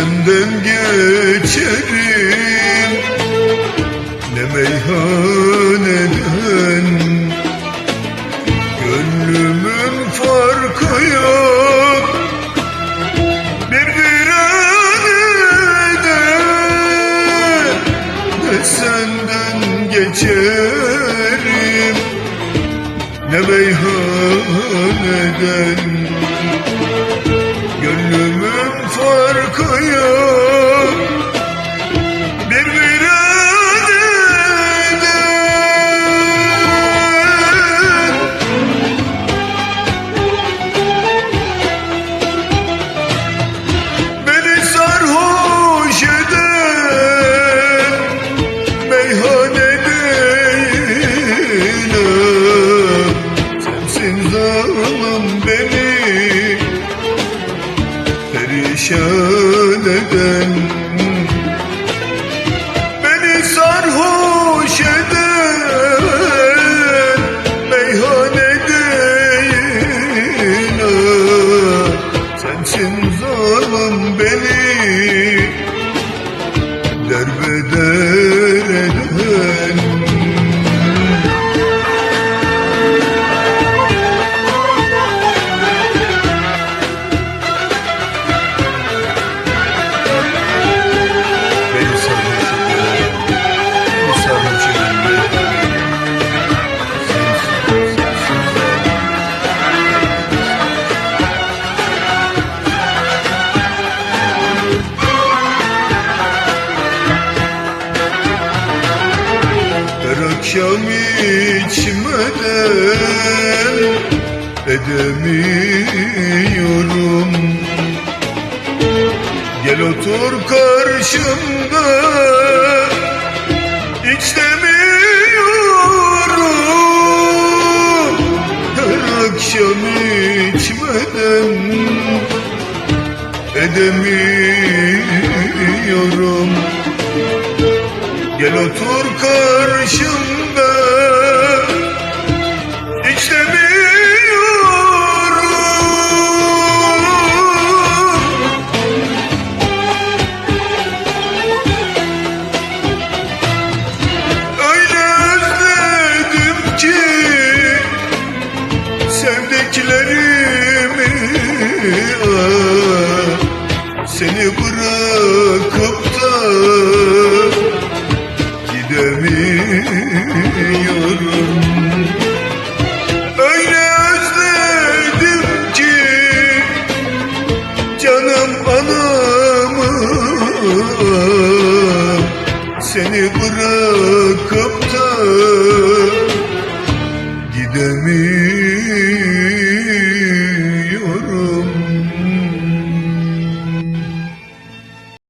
senden geçerim. Ne meyhaneden Gönlümün farkı yok. Bir Ne senden geçerim. Ne meyhaneden Perişan eden Beni sarhoş eden Meyhane değil Sensin zalim beni akşam içmeden edemiyorum. Gel otur karşımda hiç demiyorum. Her akşam içmeden edemiyorum Gel otur karşımda. Hiç demiyorum Öyle özledim ki Sevdiklerimi Seni bırakıp